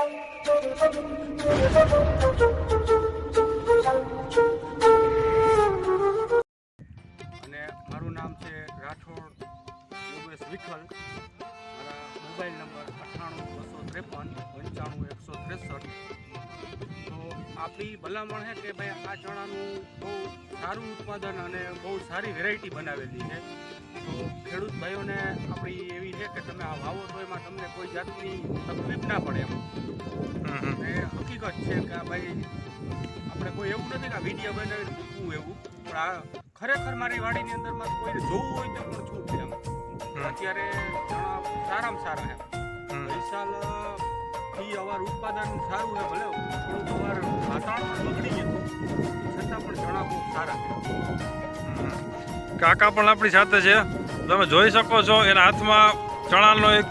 અને મારું નામ છે રાઠોડ યોગેશ વિઠ્ઠલ. મારા મોબાઈલ નંબર અઠ્ઠાણું, બસો ત્રેપન, પંચાણું, એકસો ત્રેસઠ. તો આપણી ભલામણ છે કે ભાઈ આ ચણાનું બહુ સારું ઉત્પાદન અને બહુ સારી વેરાયટી બનાવેલી છે. તો ખેડૂત ભાઈઓને આપણી કે તમે આ વાવો તો એમાં તમને કોઈ જાતની તકલીફ ના પડે એમ. અને હકીકત છે કે આ ભાઈ આપણે કોઈ એવું નથી કે આ વીડિયો બનાવીને મૂકવું એવું. પણ આ ખરેખર મારી વાડીની અંદરમાં કોઈને જોવું હોય તો પણ છું એમ. અત્યારે સારામાં સારા એમ. વિશાલ ફી અવાર ઉત્પાદન સારું છે ભલે થોડુંક અવાર વાતાવરણ બગડી ગયું. છતાં પણ ચણા બહુ સારા છે. કાકા પણ આપણી સાથે છે. તમે જોઈ શકો છો એના હાથમાં ચણાનો એક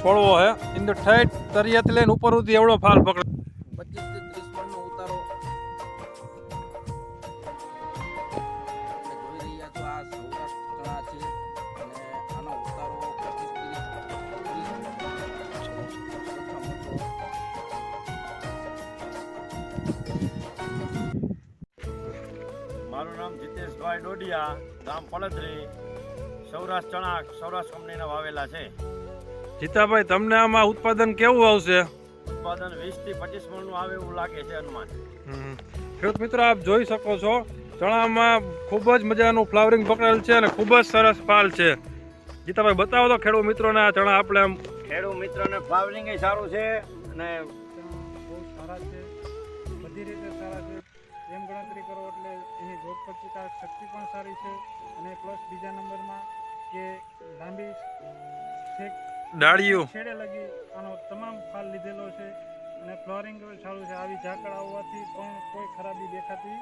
છોડવો છે ઇન્દર ઠેઠ તરિયાથી લઈને ઉપર સુધી એવડો ફાલ પકડે. મારું નામ જીતેશભાઈ ડોડિયા, ગામ પડદરી સૌરાષ્ટ્ર ચણા સૌરાષ્ટ્ર કંપનીના વાવેલા છે. જીતાભાઈ તમને આમાં ઉત્પાદન કેવું આવશે? ઉત્પાદન વીસથી પચીસ મણનું આવે એવું લાગે છે અનુમાન ખેડૂત મિત્રો આપ જોઈ શકો છો ચણામાં ખૂબ જ મજાનું ફ્લાવરિંગ પકડેલ છે અને ખૂબ જ સરસ ફાલ છે. જીતાભાઈ બતાવો તો ખેડૂત મિત્રોને આ ચણા આપણે આમ ખેડૂત મિત્રોને ફ્લાવરિંગ સારું છે અને બહુ સારા છે બધી રીતે સારા છે. એમ ગણતરી કરો એટલે એની રોગ પ્રતિકાર શક્તિ પણ સારી છે અને પ્લસ બીજા નંબરમાં કે લાંબી છેક ડાળીઓ. છેડે લગી આનો તમામ ફાલ લીધેલો છે અને ફ્લોરિંગ સારું છે. આવી ઝાકળ આવવાથી પણ કોઈ ખરાબી દેખાતી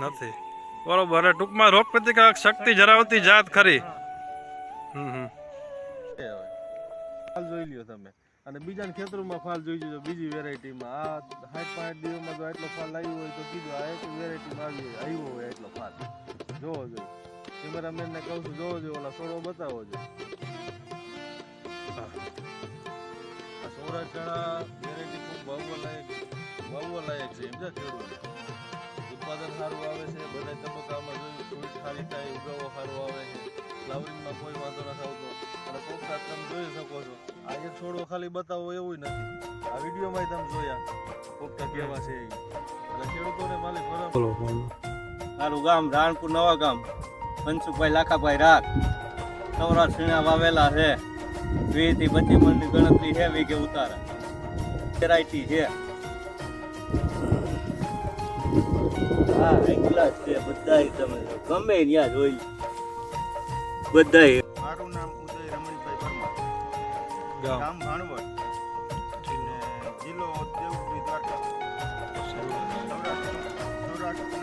નથી. બરોબર. અને ટૂંકમાં રોગ પ્રતિકારક શક્તિ ધરાવતી જાત ખરી. હમ ફાલ જોઈ લ્યો તમે. અને બીજા ખેતરોમાં ફાલ જોઈ જોજો. બીજી વેરાયટીમાં. આ સાઠ પાંચ દિવસમાં જો એટલો ફાલ આવ્યો હોય તો કીધું આ એક વેરાયટીમાં આવી આવ્યો હોય એટલો ફાલ. જોવો જોઈએ કેમેરામેનને કહું છું જોવો જોઈએ ઓલા સોડો બતાવો જો આ સૌરાષ્ટ્ર ચણા વેરાયટી ખૂબ વાવવા લાયક વાવવા લાયક છે એમ છે ઉત્પાદન સારું આવે છે બધા તબક્કામાં જોયું ફ્રૂટ સારી થાય ઉગાવો સારો આવે છે. ફ્લાવરિંગમાં કોઈ વાંધો નથી આવતો અને પોપટા તમે જોઈ શકો છો. આ એક છોડવો ખાલી બતાવો એવું નથી. આ વિડીયોમાં તમે જોયા. પોપટા કેવા છે એ. એટલે ખેડૂતોને માલિક બરાબર મારું ગામ રાણપુર નવા ગામ. મનસુખભાઈ લાખાભાઈ રાખ. સૌરાષ્ટ્ર સીણા વાવેલા છે. વીસથી પચીસ મણની ગણતરી છે વીઘે ઉતારા. વેરાયટી છે. હા રેગ્યુલર છે બધાય તમે ગમે ત્યાં જોઈ બધા મારું નામ ઉદય રમણીભાઈ પરમાર. ગામ. ગામ ભાણવડ. જિલ્લો દેવપુરી દ્વારકા. સૌરાષ્ટ્ર.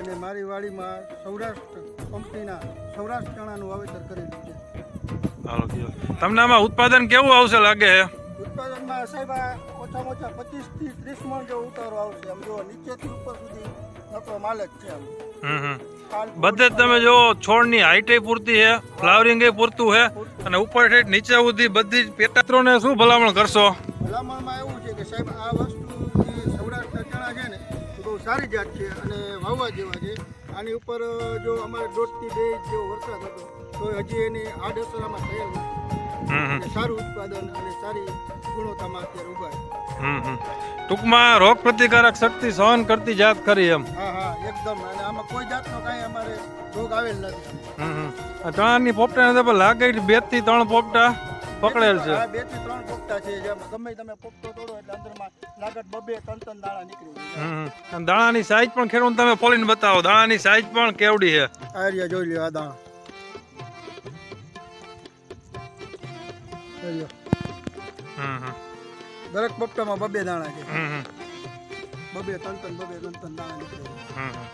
અને મારી વાડીમાં સૌરાષ્ટ્ર કંપનીના સૌરાષ્ટ્ર ચણાનું વાવેતર કરેલું છે. તમને આમાં ઉત્પાદન કેવું આવશે લાગે ઉત્પાદનમાં સાહેબ ઓછામાં ઓછા પચીસથી ત્રીસ મણ જેવો ઉતારો આવશે. આમ જો નીચેથી ઉપર સુધી નકરો માલ જ છે આમ. બધે તમે જો છોડની હાઈટ પૂરતી છે ફ્લાવરિંગ પૂરતું છે અને ઉપર ઠેઠ નીચે સુધી બધી જ પેટાત્રોને શું ભલામણ કરશો? ભલામણમાં એવું છે કે સાહેબ આ વસ્તુ સૌરાષ્ટ્ર બહુ સારી જાત છે અને વાવવા જેવા છે. આની ઉપર જો અમારે દોઢથી બે ઇંચ જેવો વરસાદ હતો તો હજી એની આડઅસર આમાં થયેલ નથી. સારું ઉત્પાદન અને સારી ગુણવત્તામાં અત્યારે ઊભા છે. ટૂંકમાં રોગ પ્રતિકારક શક્તિ સહન કરતી જાત ખરી એમ. હા હા એકદમ. અને આમાં કોઈ જાતનો કાંઈ અમારે રોગ આવેલ નથી. ચણાની પોપટા ને લાગે બેથી ત્રણ પોપટા. પકડેલ છે. બેથી ત્રણ પોપટા છે જેમ ગમે તમે પોપટો તોડો એટલે અંદરમાં લાગત બબે ત્રણ ત્રણ દાણા નીકળી જાય દાણાની સાઈઝ પણ ખેડૂત તમે ફોલીને બતાવો. દાણાની સાઈઝ પણ કેવડી છે? આ રહ્યા જોઈ લ્યો આ દાણા. હમ હમ. દરેક પોપટામાં બબે દાણા છે. હમ હમ. બબે ત્રણ ત્રણ બબે ત્રણ ત્રણ દાણા નીકળે હમ હમ.